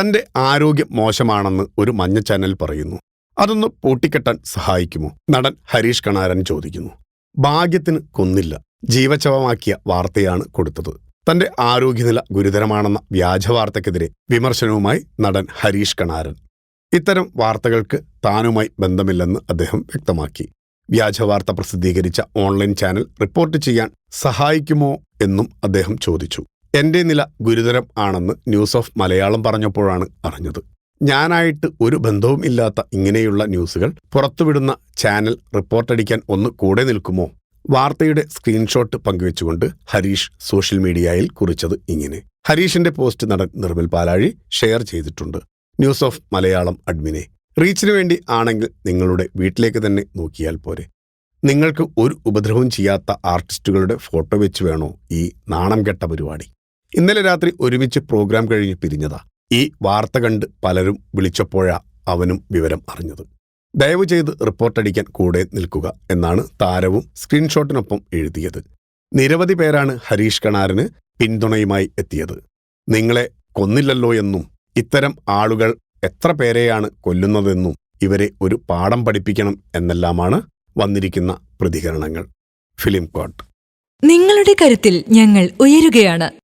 തന്റെ ആരോഗ്യം മോശമാണെന്ന് ഒരു മഞ്ഞ ചാനൽ പറയുന്നു. അതൊന്ന് പൂട്ടിക്കെട്ടാൻ സഹായിക്കുമോ? നടൻ ഹരീഷ് കണാരൻ ചോദിക്കുന്നു. ഭാഗ്യത്തിന് കൊന്നില്ല. ജീവചവമാക്കിയ വാർത്തയാണ് കൊടുത്തത്. തന്റെ ആരോഗ്യനില ഗുരുതരമാണെന്ന വ്യാജ വാർത്തയ്ക്കെതിരെ വിമർശനവുമായി നടൻ ഹരീഷ് കണാരൻ. ഇത്തരം വാർത്തകൾക്ക് താനുമായി ബന്ധമില്ലെന്ന് അദ്ദേഹം വ്യക്തമാക്കി. വ്യാജവാർത്ത പ്രസിദ്ധീകരിച്ച ഓൺലൈൻ ചാനൽ റിപ്പോർട്ട് ചെയ്യാൻ സഹായിക്കുമോ എന്നും അദ്ദേഹം ചോദിച്ചു. എന്റെ നില ഗുരുതരം ആണെന്ന് ന്യൂസ് ഓഫ് മലയാളം പറഞ്ഞപ്പോഴാണ് അറിഞ്ഞത്. ഞാനായിട്ട് ഒരു ബന്ധവും ഇല്ലാത്ത ഇങ്ങനെയുള്ള ന്യൂസുകൾ പുറത്തുവിടുന്ന ചാനൽ റിപ്പോർട്ടടിക്കാൻ ഒന്ന് കൂടെ നിൽക്കുമോ? വാർത്തയുടെ സ്ക്രീൻഷോട്ട് പങ്കുവെച്ചുകൊണ്ട് ഹരീഷ് സോഷ്യൽ മീഡിയയിൽ കുറിച്ചത് ഇങ്ങനെ. ഹരീഷിന്റെ പോസ്റ്റ് നടൻ നിർമ്മൽ പാലാഴി ഷെയർ ചെയ്തിട്ടുണ്ട്. ന്യൂസ് ഓഫ് മലയാളം അഡ്മിനെ. റീച്ചിനു വേണ്ടി ആണെങ്കിൽ നിങ്ങളുടെ വീട്ടിലേക്ക് തന്നെ നോക്കിയാൽ പോരെ. നിങ്ങൾക്ക് ഒരു ഉപദ്രവവും ചെയ്യാത്ത ആർട്ടിസ്റ്റുകളുടെ ഫോട്ടോ വെച്ച് വേണോ ഈ നാണം കെട്ട പരിപാടി? ഇന്നലെ രാത്രി ഒരുമിച്ച് പ്രോഗ്രാം കഴിഞ്ഞ് പിരിഞ്ഞതാ. ഈ വാർത്ത കണ്ട് പലരും വിളിച്ചപ്പോഴാ അവനും വിവരം അറിഞ്ഞത്. ദയവ് ചെയ്ത് റിപ്പോർട്ടടിക്കാൻ കൂടെ നിൽക്കുക എന്നാണ് താരവും സ്ക്രീൻഷോട്ടിനൊപ്പം എഴുതിയത്. നിരവധി പേരാണ് ഹരീഷ് കണാറിന് പിന്തുണയുമായി എത്തിയത്. നിങ്ങളെ കൊന്നില്ലല്ലോ എന്നും ഇത്തരം ആളുകൾ എത്ര പേരെയാണ് കൊല്ലുന്നതെന്നും ഇവരെ ഒരു പാഠം പഠിപ്പിക്കണം എന്നെല്ലാമാണ് വന്നിരിക്കുന്ന പ്രതികരണങ്ങൾ. ഫിലിം കോട്ട്. നിങ്ങളുടെ കരുത്തിൽ ഞങ്ങൾ ഉയരുകയാണ്.